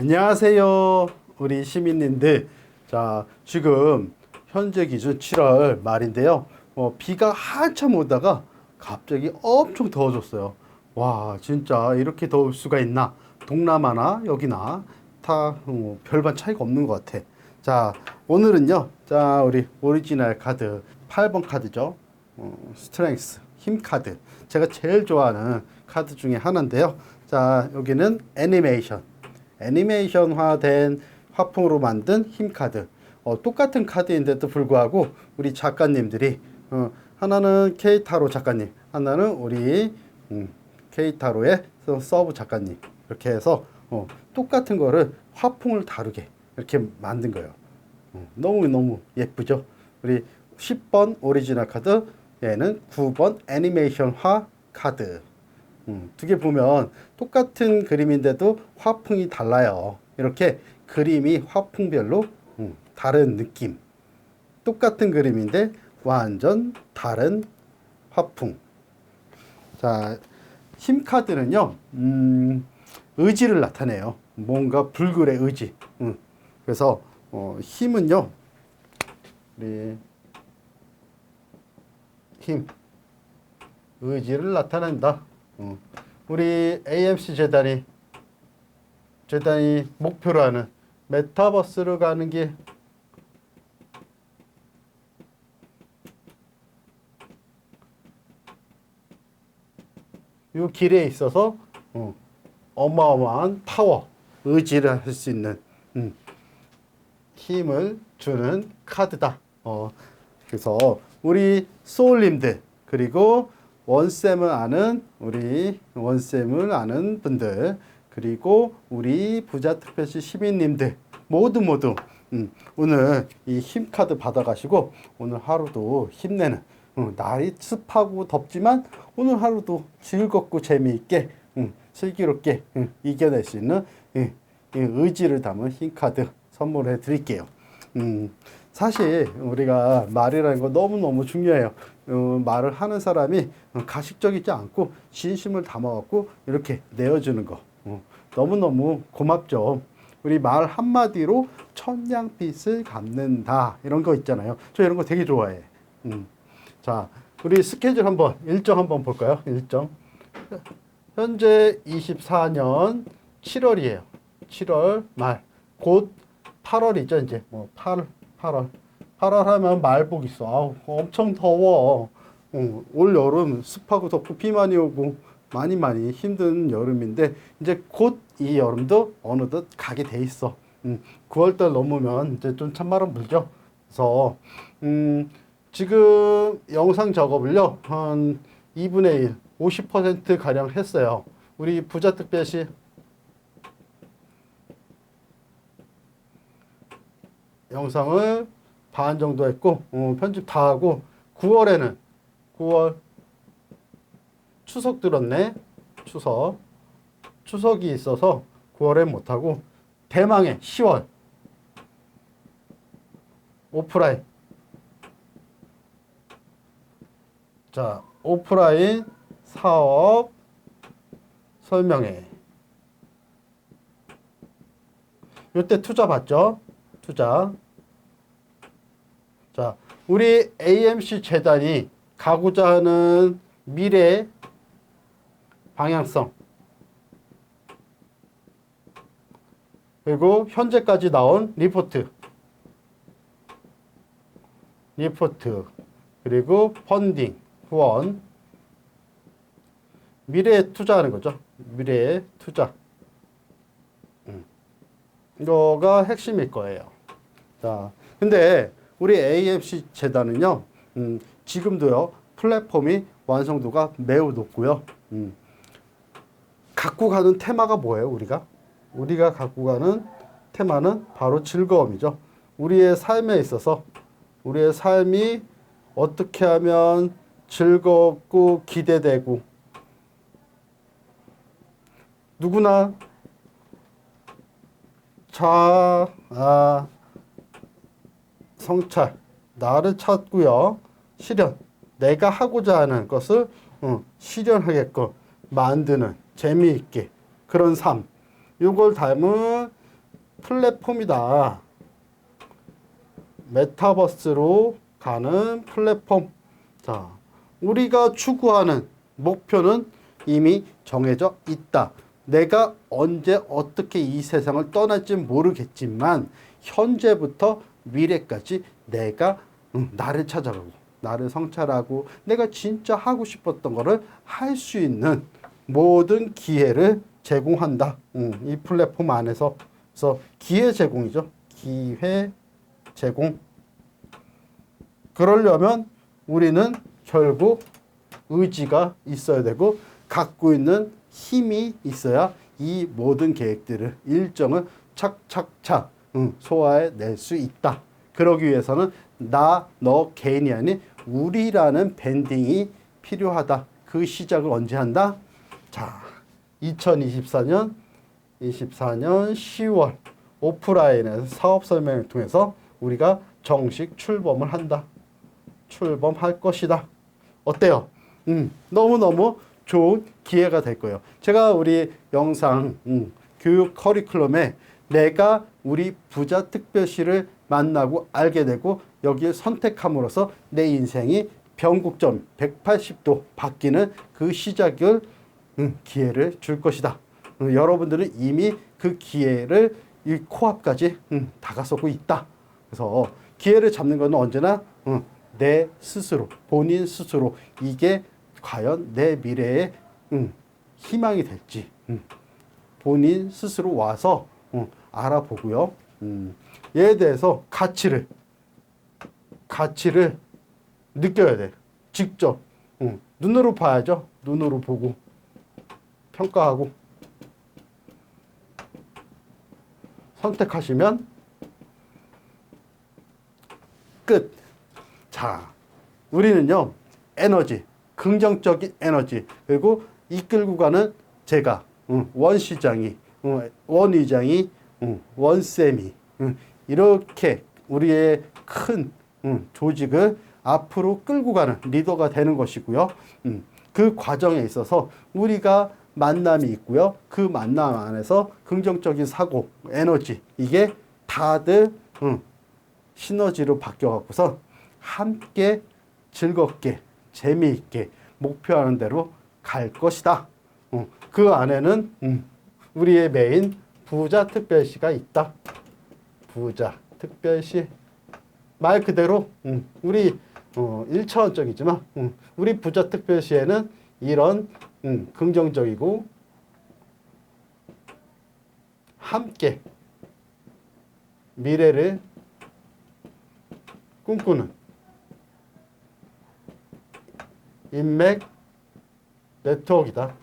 안녕하세요. 우리 시민님들. 자, 지금 현재 기준 7월 말인데요. 어, 비가 한참 오다가 갑자기 엄청 더워졌어요. 와, 진짜 이렇게 더울 수가 있나? 동남아나 여기나 다 어, 별반 차이가 없는 것 같아. 자, 오늘은요. 자, 우리 오리지널 카드 8번 카드죠. 어, 스트렝스 힘 카드. 제가 제일 좋아하는 카드 중에 하나인데요. 자, 여기는 애니메이션. 애니메이션화된 화풍으로 만든 힘 카드. 어, 똑같은 카드인데도 불구하고 우리 작가님들이 어, 하나는 케이타로 작가님, 하나는 우리 음, 케이타로의 서- 서브 작가님 이렇게 해서 어, 똑같은 거를 화풍을 다르게 이렇게 만든 거예요. 어, 너무 너무 예쁘죠. 우리 10번 오리지널 카드, 얘는 9번 애니메이션화 카드. 음, 두 개 보면 똑같은 그림인데도 화풍이 달라요. 이렇게 그림이 화풍별로 음, 다른 느낌. 똑같은 그림인데 완전 다른 화풍. 자, 힘 카드는요, 음, 의지를 나타내요. 뭔가 불굴의 의지. 음, 그래서 어, 힘은요, 우리 힘, 의지를 나타낸다. 어, 우리 AMC 재단이 재단이 목표로 하는 메타버스로 가는 길. 이 길에 있어서 어, 어마어마한 파워, 의지를 할 수 있는 음, 힘을 주는 카드다. 어, 그래서 우리 소울님들 그리고 원쌤을 아는 우리 원쌤을 아는 분들 그리고 우리 부자 특별시 시민님들 모두 모두 음, 오늘 이 힘 카드 받아가시고 오늘 하루도 힘내는 어, 날이 습하고 덥지만 오늘 하루도 즐겁고 재미있게 음, 슬기롭게 음, 이겨낼 수 있는 이, 이 의지를 담은 힘 카드 선물해 드릴게요. 음, 사실 우리가 말이라는 거 너무너무 중요해요. 어, 말을 하는 사람이 어, 가식적이지 않고 진심을 담아갖고 이렇게 내어주는 거 어, 너무너무 고맙죠. 우리 말 한마디로 천냥빛을 갚는다 이런 거 있잖아요. 저 이런 거 되게 좋아해. 음. 자, 우리 스케줄 한번 일정 한번 볼까요? 일정. 현재 24년 7월이에요. 7월 말. 곧 8월이죠, 이제. 뭐 8, 8월. 8월 하면 말복 있어. 아우, 엄청 더워. 어, 올 여름 습하고 덥고 비 많이 오고 많이 많이 힘든 여름인데 이제 곧 이 여름도 어느덧 가게 돼 있어. 음, 9월달 넘으면 이제 좀 찬바람 불죠. 그래서 음, 지금 영상 작업을요 한 2분의 1, 50% 가량 했어요. 우리 부자 특별시 영상을 반 정도 했고 어, 편집 다 하고 9월에는 9월 추석 들었네. 추석. 추석이 있어서 9월에 못하고 대망의 10월. 오프라인. 자 오프라인 사업 설명회. 이때 투자 받죠? 투자 자, 우리 AMC 재단이 가고자 하는 미래 방향성 그리고 현재까지 나온 리포트 리포트 그리고 펀딩 후원 미래에 투자하는 거죠. 미래에 투자. 음. 이거가 핵심일 거예요. 자, 근데 우리 AFC 재단은요, 음, 지금도요, 플랫폼이 완성도가 매우 높고요. 음, 갖고 가는 테마가 뭐예요, 우리가? 우리가 갖고 가는 테마는 바로 즐거움이죠. 우리의 삶에 있어서 우리의 삶이 어떻게 하면 즐겁고 기대되고 누구나 자, 아, 성찰, 나를 찾고요. 실현, 내가 하고자 하는 것을 어, 실현하게끔 만드는 재미있게 그런 삶. 요걸 담은 플랫폼이다. 메타버스로 가는 플랫폼. 자, 우리가 추구하는 목표는 이미 정해져 있다. 내가 언제 어떻게 이 세상을 떠날지 모르겠지만 현재부터 미래까지 내가 음, 나를 찾아가고 나를 성찰하고 내가 진짜 하고 싶었던 거를 할 수 있는 모든 기회를 제공한다. 음, 이 플랫폼 안에서 그래서 기회 제공이죠. 기회 제공. 그러려면 우리는 결국 의지가 있어야 되고 갖고 있는 힘이 있어야 이 모든 계획들을 일정을 착착착 응, 소화해 낼 수 있다. 그러기 위해서는 나, 너 개인이 아닌 우리라는 밴딩이 필요하다. 그 시작을 언제 한다? 자, 2024년 24년 10월 오프라인에서 사업 설명을 통해서 우리가 정식 출범을 한다. 출범할 것이다. 어때요? 음, 너무너무 좋은 기회가 될 거예요. 제가 우리 영상 음, 교육 커리큘럼에 내가 우리 부자 특별시를 만나고 알게 되고 여기에 선택함으로써 내 인생이 변곡점 180도 바뀌는 그 시작을 음, 기회를 줄 것이다. 음, 여러분들은 이미 그 기회를 이 코앞까지 음, 다가서고 있다. 그래서 기회를 잡는 것은 언제나 음, 내 스스로 본인 스스로 이게 과연 내 미래의 음, 희망이 될지 음, 본인 스스로 와서 음, 알아보고요. 음, 얘에 대해서 가치를 가치를 느껴야 돼. 직접 음, 눈으로 봐야죠. 눈으로 보고 평가하고 선택하시면 끝. 자, 우리는요, 에너지, 긍정적인 에너지, 그리고 이끌고 가는 제가, 응, 원 시장이, 응, 원 의장이, 응, 이렇게 우리의 큰 응, 조직을 앞으로 끌고 가는 리더가 되는 것이고요. 음, 그 과정에 있어서 우리가 만남이 있고요. 그 만남 안에서 긍정적인 사고, 에너지 이게 다들 음, 시너지로 바뀌어 갖고서 함께 즐겁게 재미있게 목표하는 대로 갈 것이다. 음, 그 안에는 음, 우리의 메인 부자 특별시가 있다. 부자 특별시 말 그대로 음, 우리 어, 1차원적이지만 음, 우리 부자 특별시에는 이런 음, 긍정적이고 함께 미래를 꿈꾸는 인맥 네트워크이다.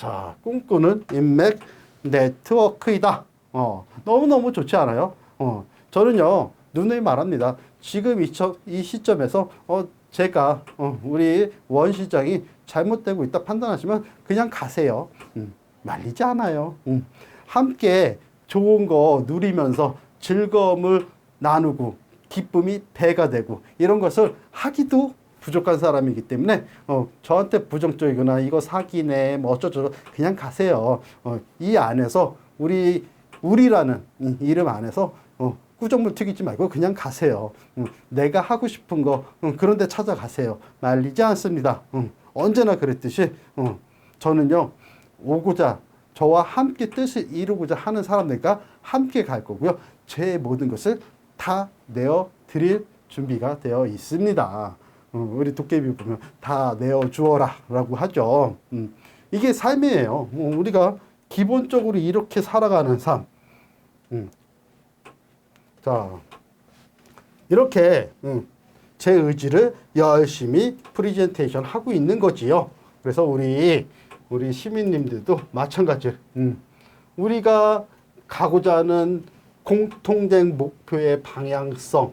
자, 꿈꾸는 인맥 네트워크이다. 어, 너무너무 좋지 않아요? 어, 저는요, 누누이 말합니다. 지금 이, 처, 이 시점에서, 어, 제가, 어, 우리 원 시장이 잘못되고 있다 판단하시면 그냥 가세요. 음, 말리지 않아요. 음, 함께 좋은 거 누리면서 즐거움을 나누고 기쁨이 배가 되고 이런 것을 하기도 부족한 사람이기 때문에 어, 저한테 부정적이거나 이거 사기네 뭐 어쩌저쩌 그냥 가세요. 어, 이 안에서 우리 우리라는 이 이름 안에서 어, 꾸정물 튀기지 말고 그냥 가세요. 음, 내가 하고 싶은 거 음, 그런데 찾아가세요. 말리지 않습니다. 음, 언제나 그랬듯이 음, 저는요 오고자 저와 함께 뜻을 이루고자 하는 사람들과 함께 갈 거고요. 제 모든 것을 다 내어 드릴 준비가 되어 있습니다. 음, 우리 도깨비 보면 다 내어 주어라라고 하죠. 음, 이게 삶이에요. 뭐 우리가 기본적으로 이렇게 살아가는 삶. 음. 자, 이렇게 음, 제 의지를 열심히 프리젠테이션 하고 있는 거지요. 그래서 우리 우리 시민님들도 마찬가지. 음, 우리가 가고자 하는 공통된 목표의 방향성을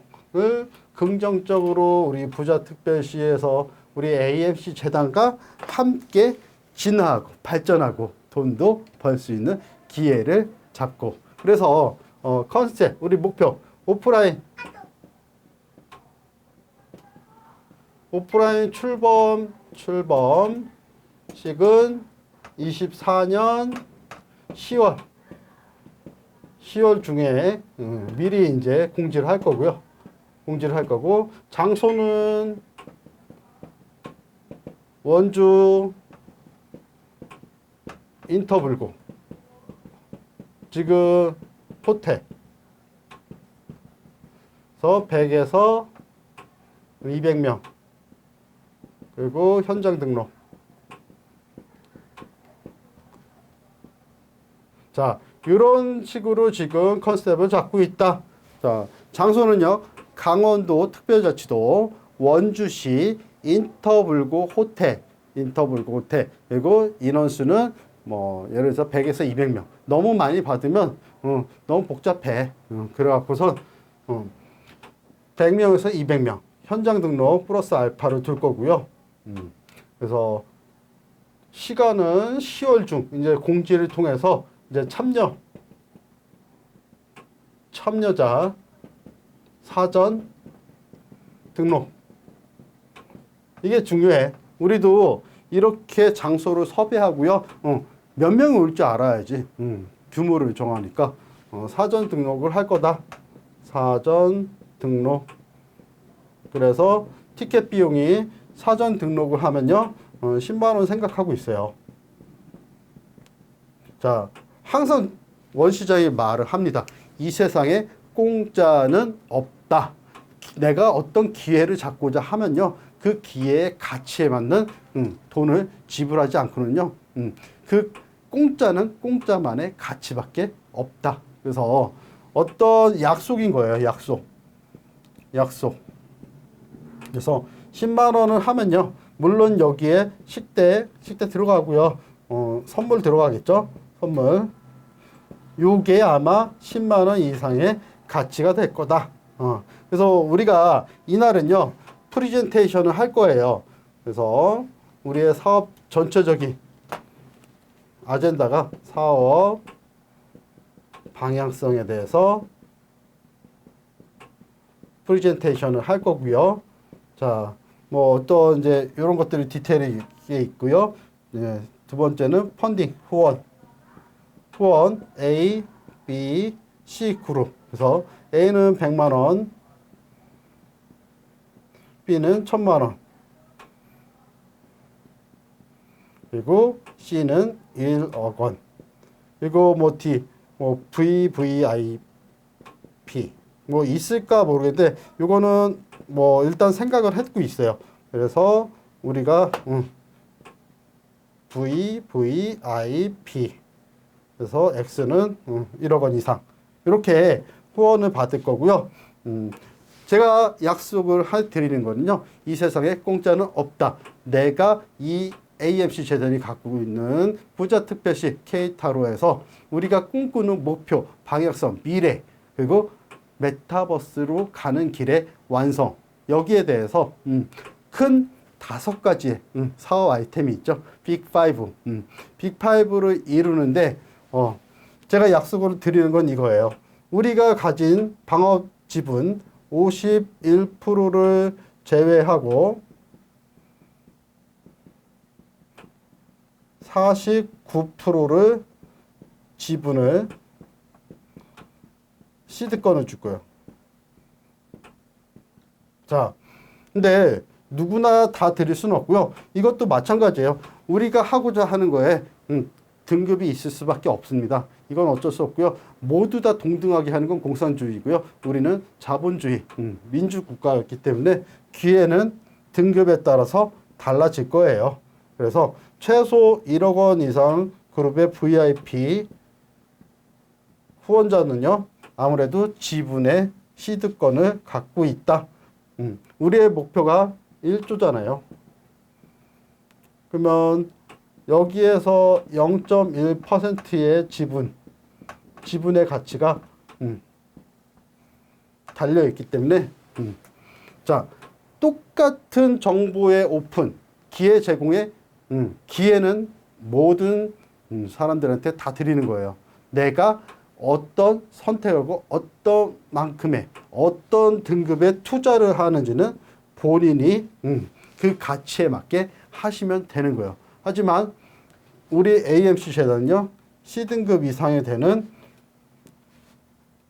긍정적으로 우리 부자특별시에서 우리 AMC 재단과 함께 진화하고 발전하고 돈도 벌 수 있는 기회를 잡고. 그래서 어, 컨셉 우리 목표 오프라인. 오프라인 출범 출범 식은 24년 10월. 10월 중에 음, 미리 이제 공지를 할 거고요. 공지를 할 거고 장소는 원주 인터블고. 지금 호텔. 그래서 100에서 200명. 그리고 현장 등록. 자 이런 식으로 지금 컨셉을 잡고 있다. 자 장소는요 강원도 특별자치도 원주시 인터블고 호텔 인터블고 호텔. 그리고 인원수는 뭐 예를 들어서 100에서 200명. 너무 많이 받으면 어, 너무 복잡해. 어, 그래갖고서 어, 100명에서 200명. 현장 등록 플러스 알파를 둘 거고요. 음, 그래서 시간은 10월 중 이제 공지를 통해서 이제 참여 참여자 사전 등록 이게 중요해. 우리도 이렇게 장소를 섭외하고요. 어, 몇 명이 올 줄 알아야지. 음, 규모를 정하니까 어, 사전 등록을 할 거다. 사전 등록. 그래서 티켓 비용이 사전 등록을 하면요. 어, 10만 원 생각하고 있어요. 자, 항상 원 시장이 말을 합니다. 이 세상에 공짜는 없다. 내가 어떤 기회를 잡고자 하면요. 그 기회의 가치에 맞는 음, 돈을 지불하지 않고는요. 음, 그 공짜는 공짜만의 가치밖에 없다. 그래서 어떤 약속인 거예요. 약속. 약속. 그래서 10만 원을 하면요. 물론 여기에 식대, 식대 들어가고요. 어, 선물 들어가겠죠? 선물. 요게 아마 10만 원 이상의 가치가 될 거다. 어, 그래서 우리가 이날은요. 프리젠테이션을 할 거예요. 그래서 우리의 사업 전체적인 아젠다가 사업 방향성에 대해서 프리젠테이션을 할 거고요. 자, 뭐 어떤 이제 이런 것들이 디테일이 있고요. 네, 두 번째는 펀딩 후원. 후원 A, B, C 그룹. 그래서 A는 100만 원, B는 1000만 원. 그리고 C는 1억 원. 그리고 뭐 D, 뭐 VVIP 뭐 있을까 모르겠는데 요거는 뭐 일단 생각을 하고 있어요. 그래서 우리가 음, VVIP 그래서 X는 음, 1억 원 이상 이렇게 후원을 받을 거고요. 음, 제가 약속을 해 드리는 거는요. 이 세상에 공짜는 없다. 내가 이 AMC 재단이 갖고 있는 부자 특별시 K타로에서 우리가 꿈꾸는 목표, 방향성, 미래 그리고 메타버스로 가는 길의 완성 여기에 대해서 음, 큰 다섯 가지의 음, 사업 아이템이 있죠. 빅5. 음, 빅5를 이루는데 어, 제가 약속을 드리는 건 이거예요. 우리가 가진 방업 지분 51%를 제외하고 49%를 지분을 시드권을 줄 거예요. 자, 근데 누구나 다 드릴 수는 없고요. 이것도 마찬가지예요. 우리가 하고자 하는 거에 음, 등급이 있을 수밖에 없습니다. 이건 어쩔 수 없고요. 모두 다 동등하게 하는 건 공산주의고요. 우리는 자본주의, 음, 민주국가였기 때문에 기회는 등급에 따라서 달라질 거예요. 그래서 최소 1억 원 이상 그룹의 VIP 후원자는요. 아무래도 지분의 시드권을 갖고 있다. 음, 우리의 목표가 1조잖아요. 그러면 여기에서 0.1%의 지분, 지분의 가치가 음, 달려 있기 때문에 음, 자 똑같은 정보의 오픈, 기회 제공의 음, 기회는 모든 음, 사람들한테 다 드리는 거예요. 내가 어떤 선택하고 어떤 만큼의 어떤 등급의 투자를 하는지는 본인이 음, 그 가치에 맞게 하시면 되는 거예요. 하지만 우리 AMC 재단은요 C등급 이상이 되는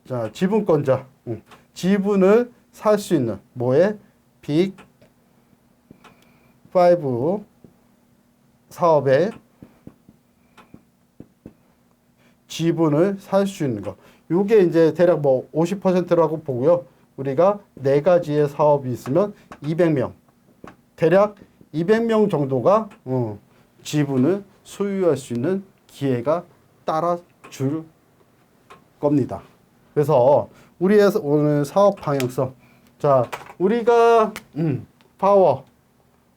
자 지분권자 음, 지분을 살 수 있는 뭐에 빅 5 사업에 지분을 살 수 있는 거. 요게 이제 대략 뭐 50%라고 보고요. 우리가 네 가지의 사업이 있으면 200명. 대략 200명 정도가 어, 지분을 소유할 수 있는 기회가 따라줄 겁니다. 그래서 우리의 오늘 사업 방향성. 자, 우리가 음, 파워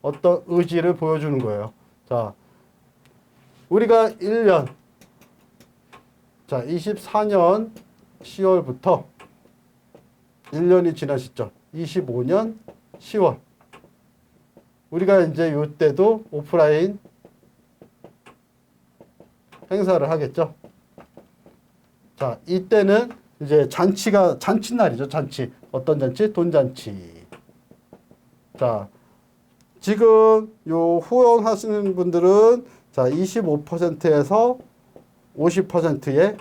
어떤 의지를 보여주는 거예요. 자, 우리가 1년 자, 24년 10월부터 1년이 지난 시점 25년 10월 우리가 이제 요때도 오프라인 행사를 하겠죠. 자, 이때는 이제 잔치가 잔치 날이죠. 잔치. 어떤 잔치? 돈 잔치. 자, 지금 요 후원하시는 분들은 자, 25%에서 50%의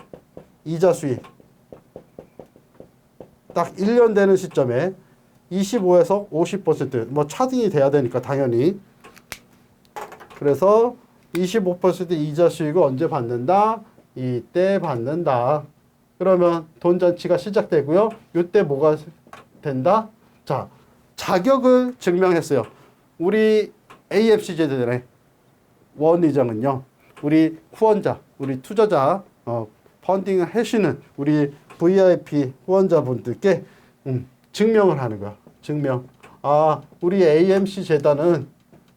이자 수익. 딱 1년 되는 시점에 25에서 50%뭐 차등이 돼야 되니까 당연히 그래서 25% 이자 수익을 언제 받는다? 이때 받는다. 그러면 돈 잔치가 시작되고요. 이때 뭐가 된다? 자, 자격을 증명했어요. 우리 AFC 제도의 원 의장은요. 우리 후원자, 우리 투자자 어, 펀딩을 하시는 우리 VIP 후원자분들께 음, 증명을 하는 거야. 증명. 아, 우리 AMC 재단은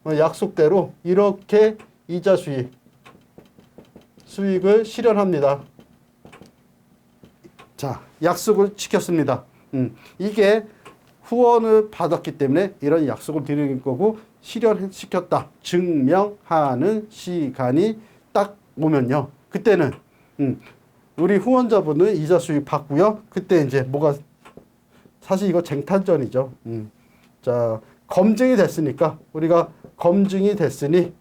어, 약속대로 이렇게 이자 수익 수익을 실현합니다. 자, 약속을 지켰습니다. 음, 이게 후원을 받았기 때문에 이런 약속을 드리는 거고 실현시켰다. 증명하는 시간이 딱 오면요. 그때는 음, 우리 후원자분은 이자 수익 받고요. 그때 이제 뭐가 사실 이거 쟁탈전이죠. 음. 자, 검증이 됐으니까 우리가 검증이 됐으니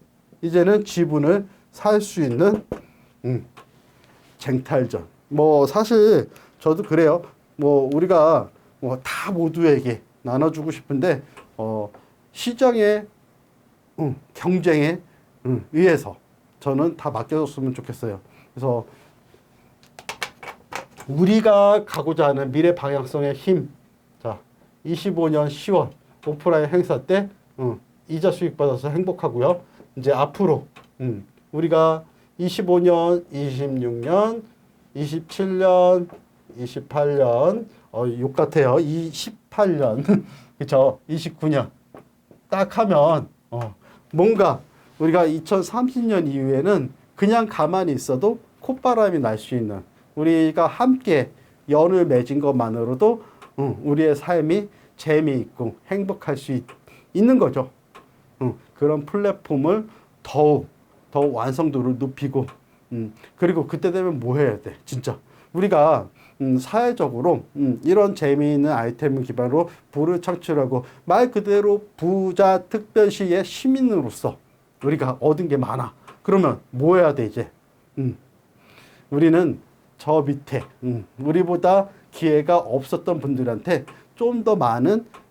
이제는 지분을 살 수 있는 음, 쟁탈전. 뭐 사실 저도 그래요. 뭐 우리가 뭐 다 모두에게 나눠주고 싶은데 어, 시장의 음, 경쟁에 음, 의해서 저는 다 맡겨줬으면 좋겠어요. 그래서 우리가 가고자 하는 미래 방향성의 힘. 자, 25년 10월 오프라인 행사 때 음, 이자 수익 받아서 행복하고요. 이제 앞으로 음, 우리가 25년, 26년, 27년, 28년, 어, 욕 같아요. 28년, 그쵸? 29년. 딱 하면, 어, 뭔가 우리가 2030년 이후에는 그냥 가만히 있어도 콧바람이 날 수 있는 우리가 함께 연을 맺은 것만으로도 어, 우리의 삶이 재미있고 행복할 수 있, 있는 거죠. 어, 그런 플랫폼을 더욱 더 완성도를 높이고 음, 그리고 그때 되면 뭐 해야 돼 진짜. 우리가 음, 사회적으로 음, 이런 재미있는 아이템을 기반으로 부를 창출하고 말 그대로 부자 특별시의 시민으로서 우리가 얻은 게 많아. 그러면 뭐 해야 돼 이제? 음, 우리는 저 밑에 음, 우리보다 기회가 없었던 분들한테 좀 더 많은 음,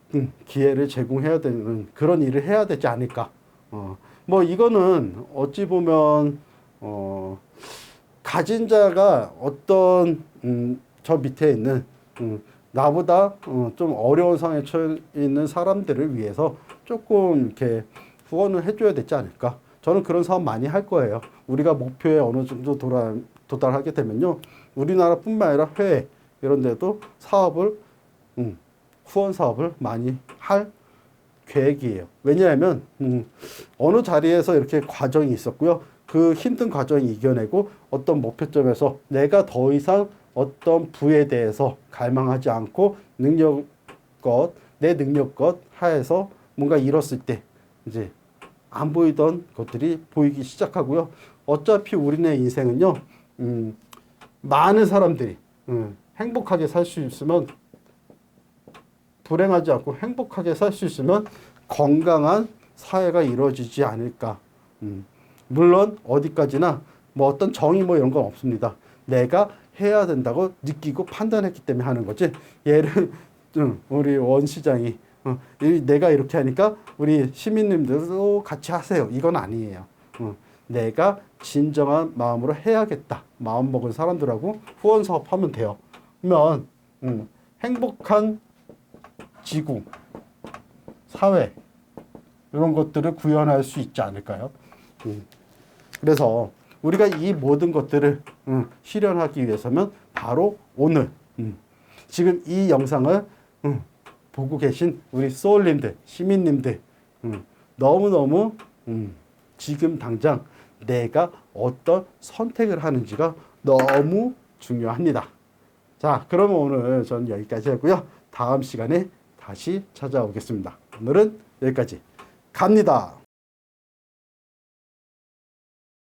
기회를 제공해야 되는 그런 일을 해야 되지 않을까 어, 뭐 이거는 어찌 보면 어 가진 자가 어떤 음, 저 밑에 있는 음, 나보다 어, 좀 어려운 상황에 처해 있는 사람들을 위해서 조금 이렇게 후원을 해줘야 되지 않을까. 저는 그런 사업 많이 할 거예요. 우리가 목표에 어느 정도 도달, 도달하게 되면요. 우리나라뿐만 아니라 해외 이런 데도 사업을 음, 후원 사업을 많이 할 계획이에요. 왜냐하면 음, 어느 자리에서 이렇게 과정이 있었고요. 그 힘든 과정을 이겨내고 어떤 목표점에서 내가 더 이상 어떤 부에 대해서 갈망하지 않고 능력껏 내 능력껏 하에서 뭔가 이뤘을 때 이제 안 보이던 것들이 보이기 시작하고요. 어차피 우리네 인생은요. 음, 많은 사람들이 음, 행복하게 살 수 있으면 불행하지 않고 행복하게 살 수 있으면 건강한 사회가 이루어지지 않을까. 음, 물론 어디까지나 뭐 어떤 정의 뭐 이런 건 없습니다. 내가 해야 된다고 느끼고 판단했기 때문에 하는 거지. 얘를 응, 우리 원 시장이 어, 이- 내가 이렇게 하니까 우리 시민님들도 같이 하세요. 이건 아니에요. 어, 내가 진정한 마음으로 해야겠다. 마음 먹은 사람들하고 후원 사업하면 돼요. 그러면 음, 행복한 지구, 사회 이런 것들을 구현할 수 있지 않을까요? 음. 그래서 우리가 이 모든 것들을 음, 실현하기 위해서면 바로 오늘 음, 지금 이 영상을 음, 보고 계신 우리 소울님들, 시민님들 음, 너무너무 음, 지금 당장 내가 어떤 선택을 하는지가 너무 중요합니다. 자, 그러면 오늘 저는 여기까지 하고요. 다음 시간에 다시 찾아오겠습니다. 오늘은 여기까지 갑니다.